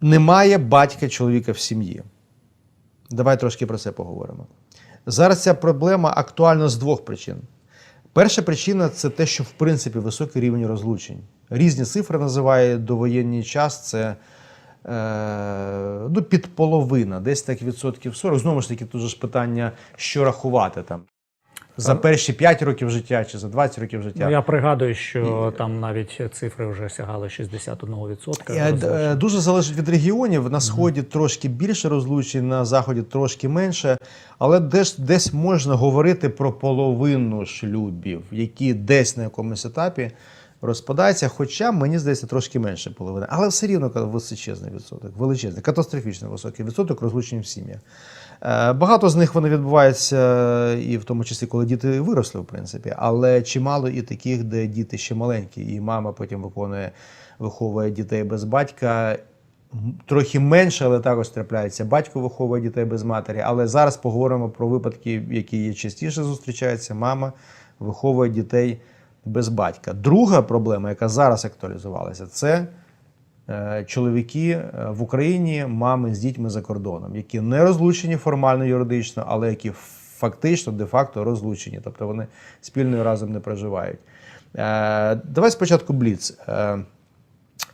Немає батька чоловіка в сім'ї. Давай трошки про це поговоримо. Зараз ця проблема актуальна з двох причин. Перша причина це те, що в принципі високий рівень розлучень. Різні цифри називає довоєнний час. Це е, ну, під половина, десь так відсотків 40. Знову ж таки, тут ж питання, що рахувати там. За перші 5 років життя чи за 20 років життя. Ну, я пригадую, що там навіть цифри вже сягали 61%. Е, д- розлучень. е, Дуже залежить від регіонів. На сході трошки більше розлучень, на заході трошки менше. Але десь, десь можна говорити про половину шлюбів, які десь на якомусь етапі розпадаються. Хоча мені здається трошки менше половини. Але все рівно величезний відсоток, величезний, катастрофічно високий відсоток розлучень в сім'ях. Е, Багато з них вони відбуваються, і в тому числі, коли діти виросли, в принципі, але чимало і таких, де діти ще маленькі, і мама потім виконує, виховує дітей без батька. Трохи менше, але також трапляється. Батько виховує дітей без матері. Але зараз поговоримо про випадки, які є частіше зустрічаються. Мама виховує дітей без батька. Друга проблема, яка зараз актуалізувалася, це чоловіки е, в Україні, мами з дітьми за кордоном, які не розлучені формально юридично, але які фактично де-факто розлучені, тобто вони спільно разом не проживають. Е, Давай спочатку бліц. Е,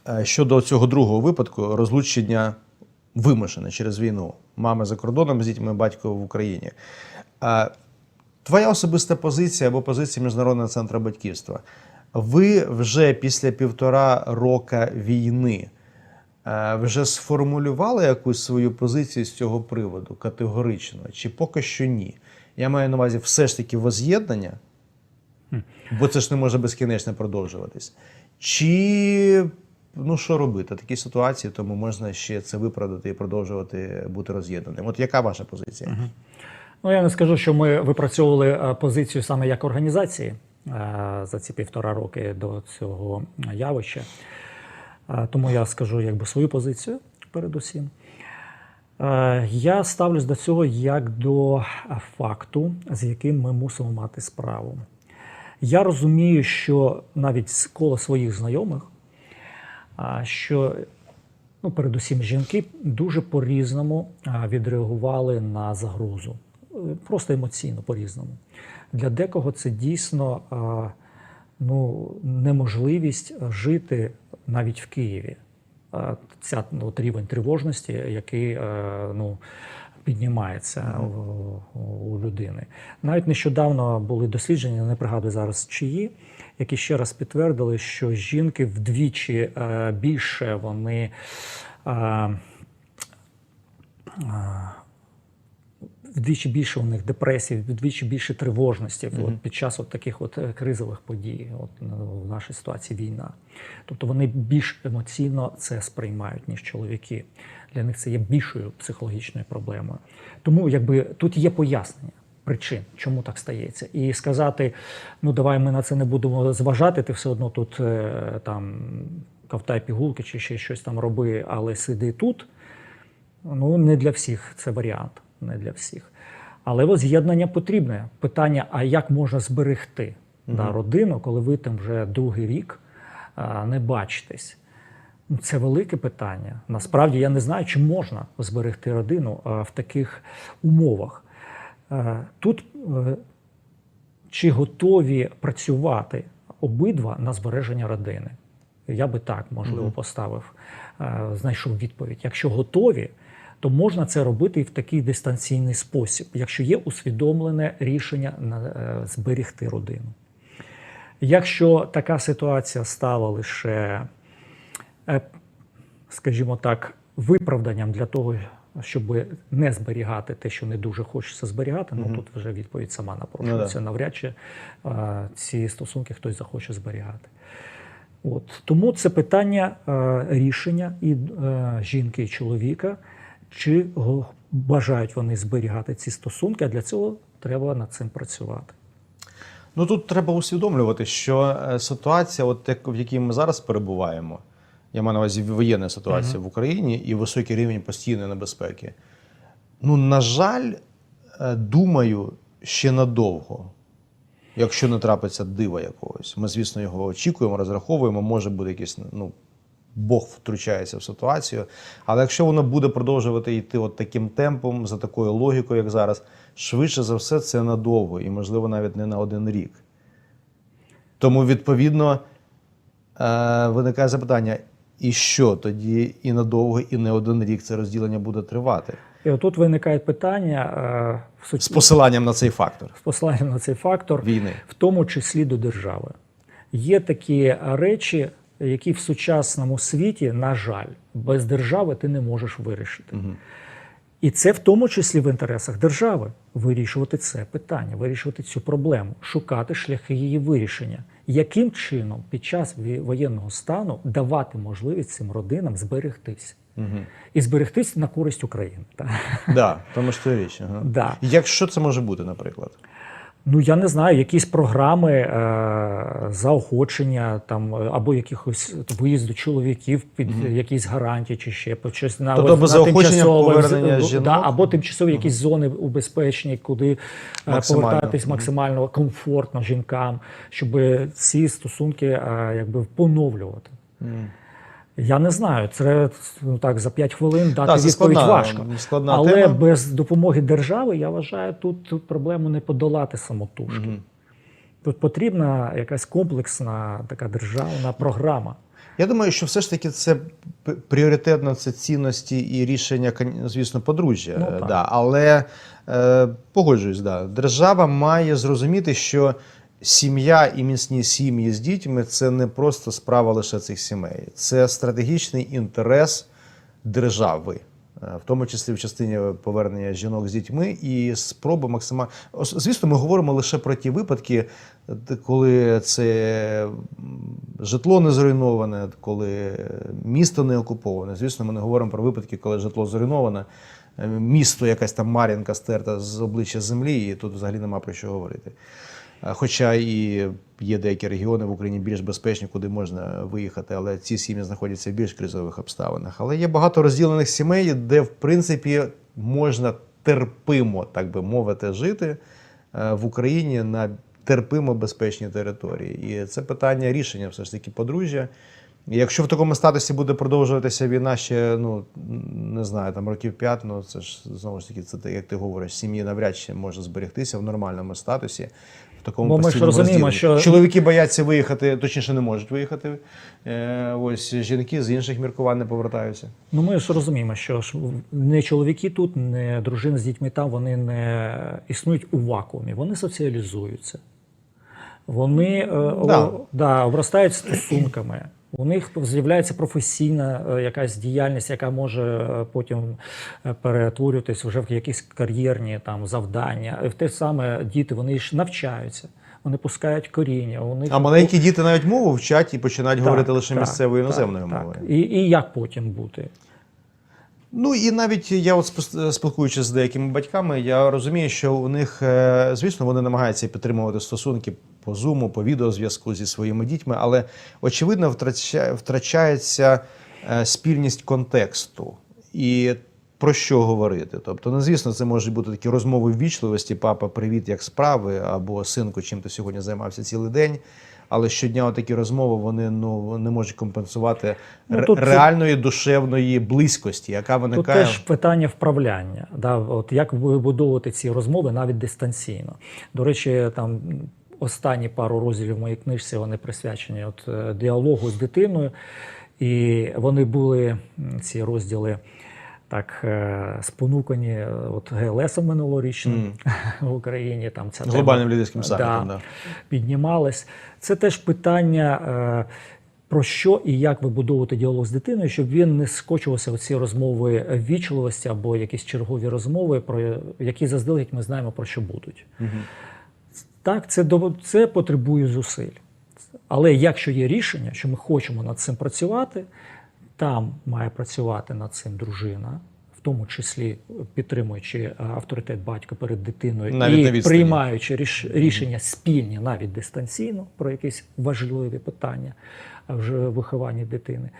е, Щодо цього другого випадку, розлучення вимушене через війну. Мами за кордоном з дітьми, батько в Україні. Е, Твоя особиста позиція або позиція Міжнародного центру батьківства. Ви вже після півтора рока війни е, вже сформулювали якусь свою позицію з цього приводу категорично, чи поки що ні? Я маю на увазі все ж таки воз'єднання, бо це ж не може безкінечно продовжуватись. Чи ну що робити? Такі ситуації, тому можна ще це виправдати і продовжувати бути роз'єднаним. От яка ваша позиція? Ну, я не скажу, що ми випрацьовували е, позицію саме як організації за ці півтора роки до цього явища. Е, Тому я скажу якби свою позицію передусім. Е, Я ставлюсь до цього як до факту, з яким ми мусимо мати справу. Я розумію, що навіть з кола своїх знайомих, що ну, передусім жінки дуже по-різному відреагували на загрозу. Е, Просто емоційно по-різному. Для декого це дійсно ну, неможливість жити навіть в Києві. Ця ну, от рівень тривожності, який е, ну, піднімається у, у людини. Навіть нещодавно були дослідження, не пригадую зараз чиї, які ще раз підтвердили, що жінки вдвічі е, більше вони. Е, е, Вдвічі більше у них депресії, вдвічі більше тривожності от, під час от таких от е, кризових подій, от ну, в нашій ситуації війна. Тобто вони більш емоційно це сприймають, ніж чоловіки. Для них це є більшою психологічною проблемою. Тому якби тут є пояснення причин, чому так стається. І сказати, ну давай ми на це не будемо зважати, ти все одно тут е, там ковтай пігулки чи ще щось там роби, але сиди тут. Ну, не для всіх це варіант, не для всіх. Але воз'єднання потрібне. Питання: а як можна зберегти да, родину, коли ви там вже другий рік а, не бачитесь? Це велике питання. Насправді я не знаю, чи можна зберегти родину а, в таких умовах. Е, Тут е, чи готові працювати обидва на збереження родини? Я би так можливо поставив, е, знайшов відповідь. Якщо готові, то можна це робити і в такий дистанційний спосіб, якщо є усвідомлене рішення е, родину. Якщо така ситуація стала лише, е, скажімо так, виправданням для того, щоб не зберігати те, що не дуже хочеться зберігати, ну тут вже відповідь сама напрошується. Навряд чи е, ці стосунки хтось захоче зберігати. От тому це питання рішення і жінки і чоловіка, чи бажають вони зберігати ці стосунки, а для цього треба над цим працювати. Ну тут треба усвідомлювати, що е, ситуація, от як- в якій ми зараз перебуваємо, я маю на увазі воєнна ситуація в Україні і високий рівень постійної небезпеки. Ну, на жаль, е, думаю, ще надовго. Якщо не трапиться дива якогось. Ми, звісно, його очікуємо, розраховуємо, може бути якийсь ну, Бог втручається в ситуацію. Але якщо воно буде продовжувати йти от таким темпом, за такою логікою, як зараз, швидше за все, це надовго і, можливо, навіть не на один рік. Тому, відповідно, е, виникає запитання: і що тоді і надовго, і не один рік це розділення буде тривати? І отут виникає питання е, З посиланням на цей фактор з посиланням на цей фактор, війни. в тому числі до держави. Є такі речі, які в сучасному світі, на жаль, без держави ти не можеш вирішити. І це в тому числі в інтересах держави вирішувати це питання, вирішувати цю проблему, шукати шляхи її вирішення. Яким чином під час воєнного стану давати можливість цим родинам зберегтись Угу. і зберегтись на користь України? Так. Да, тому що це річ. Ага. Да. Якщо це може бути, наприклад. Ну я не знаю, якісь програми е, заохочення там е, або якихось виїзду чоловіків під якісь гарантії чи ще по щось на, Тобто заохочення тимчасове- жінок? да, або тимчасові якісь зони убезпечені, куди е, Максимально. повертатись максимально комфортно жінкам, щоб ці стосунки е, якби поновлювати. Я не знаю, це ну так за 5 хвилин дати Так, відповідь складна- важко. складна Але тема. без допомоги держави, я вважаю, тут проблему не подолати самотужки. Тут потрібна якась комплексна така державна програма. Я думаю, що все ж таки це пріоритетно це цінності і рішення, звісно, подружжя. Ну, да. Але е, погоджуюсь, да. держава має зрозуміти, що сім'я і міцні сім'ї з дітьми це не просто справа лише цих сімей, це стратегічний інтерес держави. е, В тому числі в частині повернення жінок з дітьми і спроби максимально. Звісно, ми говоримо лише про ті випадки, коли це житло не зруйноване, коли місто не окуповане. Звісно, ми не говоримо про випадки, коли житло зруйноване, е, місто, якась там Мар'їнка стерта з обличчя землі, і тут взагалі нема про що говорити. Е, Хоча і є деякі регіони в Україні більш безпечні, куди можна виїхати, але ці сім'ї знаходяться в більш кризових обставинах. Але є багато розділених сімей, де в принципі можна терпимо, так би мовити, жити е, в Україні на терпимо безпечній території. І це питання рішення все ж таки подружжя. Якщо в такому статусі буде продовжуватися війна ще, ну не знаю, там років п'ять, ну це ж знову ж таки, це як ти говориш, сім'ї навряд чи може зберегтися в нормальному статусі. Такому Бо ми ж розуміємо, що- чоловіки бояться виїхати, точніше не можуть виїхати. Е, ось жінки з інших міркувань не повертаються. Ну, ми ж розуміємо, що ж не чоловіки тут, не дружини з дітьми там, вони не існують у вакуумі, вони соціалізуються. Вони е, Да. о, да, обростають стосунками. У них з'являється професійна е, якась діяльність, яка може е, потім е, перетворюватись вже в якісь кар'єрні там завдання. В те саме діти вони ж навчаються, вони пускають коріння. У них А маленькі діти навіть мову вчать і починають Так, говорити лише так, місцевою іноземною так. мовою. І, і як потім бути? Ну і навіть я, от спілкуючись з деякими батьками, я розумію, що у них, е, звісно, вони намагаються підтримувати стосунки по зуму, по відеозв'язку зі своїми дітьми, але очевидно втрача- втрачається е, спільність контексту. І про що говорити? Тобто, ну, звісно, це можуть бути такі розмови ввічливості, папа, привіт, як справи, або синку, чим ти сьогодні займався цілий день. Але щодня такі розмови вони ну не можуть компенсувати Ну, тут реальної душевної близькості, яка Тут виникає. теж питання вправляння. Да? От як вибудовувати ці розмови навіть дистанційно. До речі, там останні пару розділів моїй книжці вони присвячені от, е, діалогу з дитиною. І вони були ці розділи так е, спонукані е, от ГЛСом минулорічним в Україні. Там ця Глобальним лідерським да, самітом, да. піднімалась. Це теж питання. е, Про що і як вибудовувати діалог з дитиною, щоб він не скочувався в ці розмови ввічливості або якісь чергові розмови, про які заздалегідь ми знаємо про що будуть. Так, це це потребує зусиль. Але якщо є рішення, що ми хочемо над цим працювати, там має працювати над цим дружина, в тому числі підтримуючи е, авторитет батька перед дитиною Навіть і приймаючи ріш- рішення спільні, навіть дистанційно, про якісь важливі питання в вихованні дитини.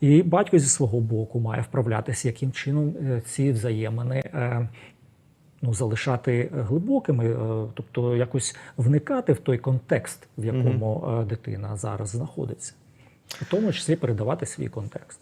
І батько зі свого боку має вправлятися, яким чином е, ці взаємини. е, ну, залишати глибокими, тобто якось вникати в той контекст, в якому е, дитина зараз знаходиться. У тому числі передавати свій контекст.